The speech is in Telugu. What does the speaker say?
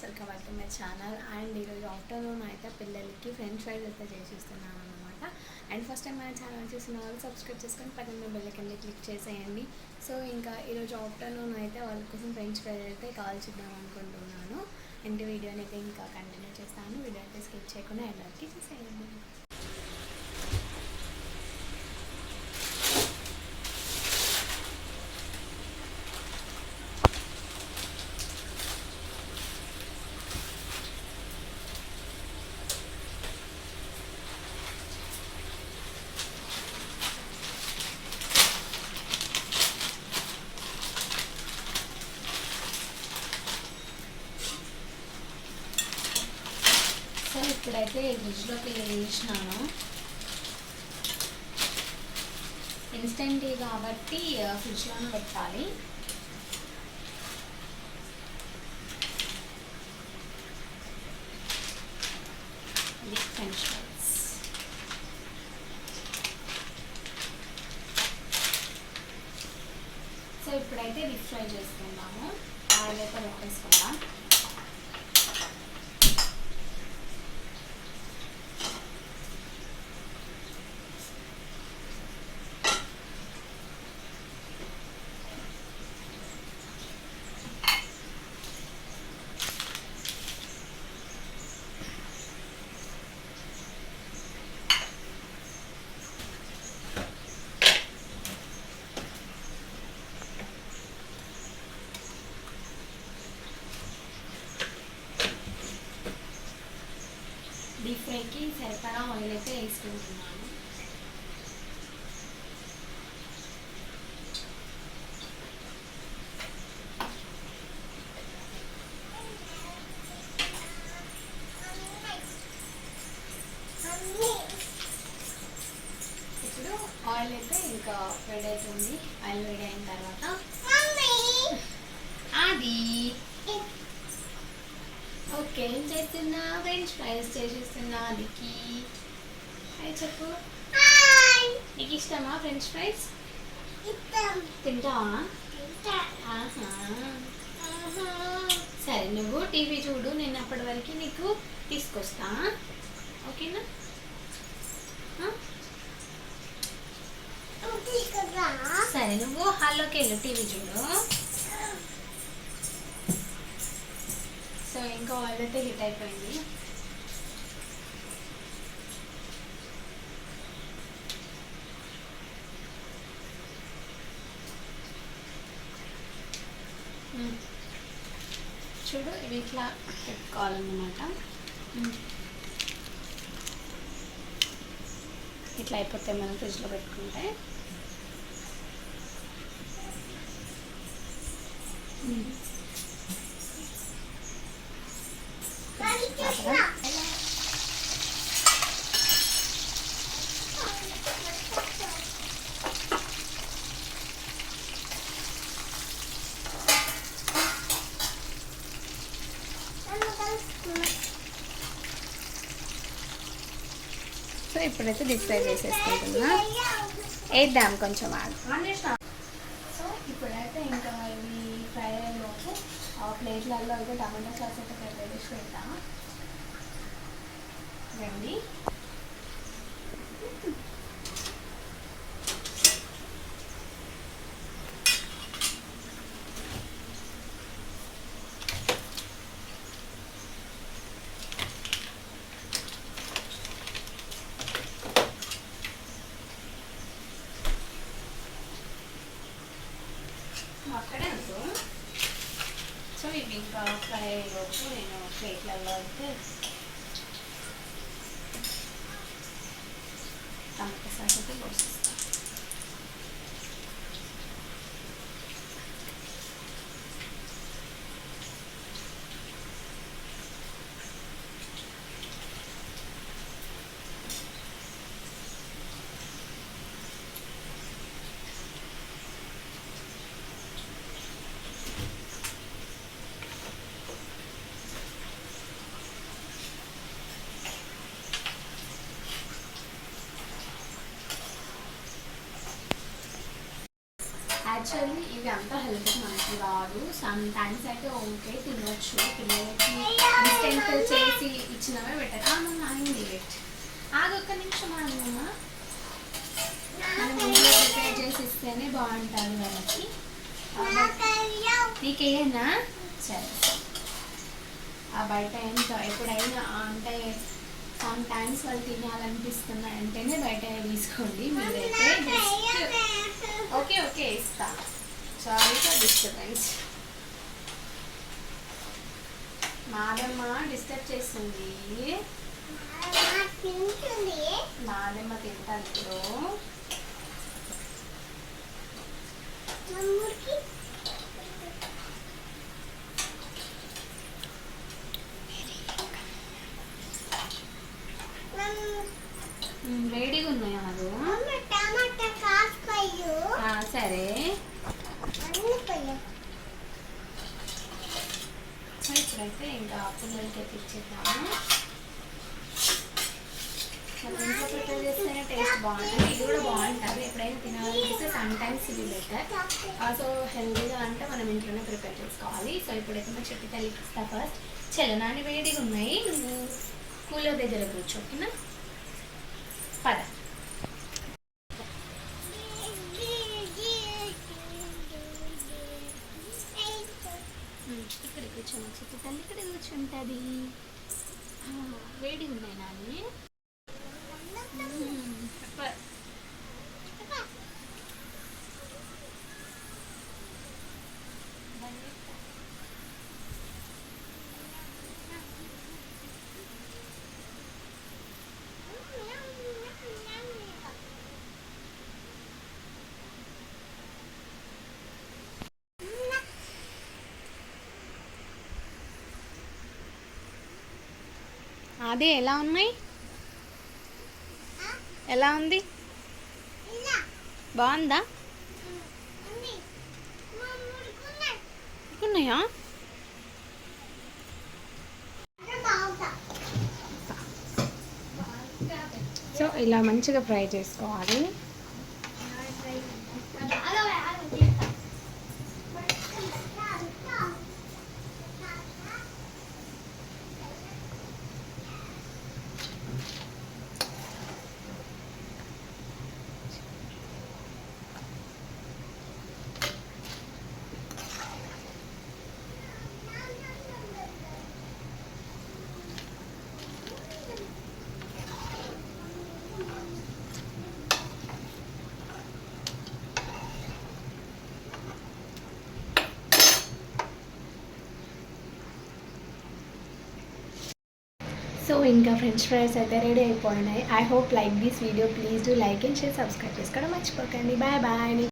Welcome back to my channel. And ఈరోజు ఆఫ్టర్నూన్ అయితే పిల్లలకి ఫ్రెంచ్ ఫ్రైస్ అయితే చేసిస్తున్నాను అనమాట అండ్ ఫస్ట్ టైం మన ఛానల్ చూసిన వాళ్ళు సబ్స్క్రైబ్ చేసుకొని పక్కన బెల్ కింద క్లిక్ చేసేయండి. సో ఇంకా ఈరోజు ఆఫ్టర్నూన్ అయితే వాళ్ళ కోసం ఫ్రెంచ్ ఫ్రైస్ అయితే కాల్ చేద్దాం అనుకుంటున్నాను. ఇంటి వీడియోని అయితే ఇంకా కంటిన్యూ చేస్తాను. వీడియో అయితే స్కిప్ చేయకుండా ఎవరికి చేసేయండి సో ఇప్పుడైతే ఫ్రిడ్జ్లోకి వేసినాను. ఇన్స్టెంట్ కాబట్టి ఫ్రిడ్జ్లోనే పెట్టాలి. ఇది ఫ్రెంచ్ ఫ్రైస్. సో ఇప్పుడైతే డీప్ ఫ్రై చేసుకుందాము. ఆయిల్ అయితే పెట్టేసుకుందాం డీప్ ఫ్రైకి సరిపడా ఆయిల్ అయితే వేసుకుంటున్నాను ఇప్పుడు ఆయిల్ అయితే ఇంకా రెడీ అవుతుంది. ఆయిల్ రెడీ అయిన తర్వాత అది ఏం చేస్తున్నా? ఫ్రెంచ్ ఫ్రైస్ చేసేస్తున్నా. అదికి అవి చెప్పు. నీకు ఇష్టమా ఫ్రెంచ్ ఫ్రైస్? తింటావా? ఆహా. సరే నువ్వు టీవీ చూడు. నేను అప్పటి వరకు నీకు తీసుకొస్తా. ఓకేనా? సరే నువ్వు హాల్లోకి వెళ్ళు టీవీ చూడు. ఇంకా ఆయిల్ అయితే హిట్ అయిపోయింది మ్మ్. చూడు ఇవి ఇట్లా పెట్టుకోవాలన్నమాట మ్మ్. ఇట్లా అయిపోతే మనం ఫ్రిడ్జ్లో పెట్టుకుంటే మ్మ్. సో ఇప్పుడైతే డిస్ప్లే చేసేసుకుంటున్నా. వేద్దాం కొంచెం ఆగు. సో ఇప్పుడైతే ఇంకా ఇవి ఫ్రై అయ్యేలోపు ఆ ప్లేట్లలో అయితే టమాటా సాస్ అయితే ప్రిపేర్ చేసి పెడతా రండి. అక్కడే ఉంటూ సో ఇవి ఇంకా ఫ్రై అయ్యేలోపు నేను ప్లేట్లలో అయితే టమాటా సాస్ అయితే పోసేస్తాను యాక్చువల్లీ ఇవి అంత హెల్త్ మనకి రాదు సమ్ టైమ్స్ అయితే ఓకే తినవచ్చు పిల్లలకి ఇన్స్టెంట్ చేసి ఇచ్చినవే బెటర్ మనం అయింది ఆగి ఒక్క నిమిషం అన్నమ్మ మనం ఇంట్లో ప్రిపేర్ చేసి ఇస్తేనే బాగుంటుంది వాళ్ళకి నీకేనా సరే ఆ బయట ఎంత ఎప్పుడైనా అంటే సమ్ టైమ్స్ వాళ్ళు తినాలనిపిస్తున్నాయి అంటేనే బయట తీసుకోండి మీరైతే జస్ట్ ఓకే ఓకే ఇస్తా. సారీ ఫర్ డిస్టర్బెన్స్ మాదమ్మ డిస్టర్బ్ చేస్తుంది. మాదమ్మ తింటాను ఇప్పుడు మ్, వేడిగా ఉన్నాయా మధు టమాటా కాసుకోయు ఆ, సరే అన్ని పోయి అయితే ఇంకా పిల్లలకి ఎత్తిచ్చేద్దాము మనం ఇంట్లో ప్రిపేర్ చేస్తేనే టేస్ట్ బాగుంటుంది ఇది కూడా బాగుంటుంది. ఎప్పుడైనా తినాలనిపిస్తే సమ్ టైమ్స్ ఇది బెటర్ సో హెల్తీగా అంటే మనం ఇంట్లోనే ప్రిపేర్ చేసుకోవాలి. సో ఇప్పుడైతే మా చెట్టు తల్లికి ఇస్తా ఫస్ట్ చల్లనాని వేడిగా ఉన్నాయి. నువ్వు కూలర్ దగ్గర కూర్చో ఓకేనా? పద. ఉంటుంది. వేడి ఉన్నాయి నాని అదే ఎలా ఉన్నాయి? ఎలా ఉంది? బాగుందా? ఉన్నాయా సో ఇలా మంచిగా ఫ్రై చేసుకోవాలి. సో ఇంకా ఫ్రెంచ్ ఫ్రైస్ అయితే రెడీ అయిపోయినాయి. I hope like this video please do like and share subscribe చేసుకోవడం మర్చిపోకండి. Bye bye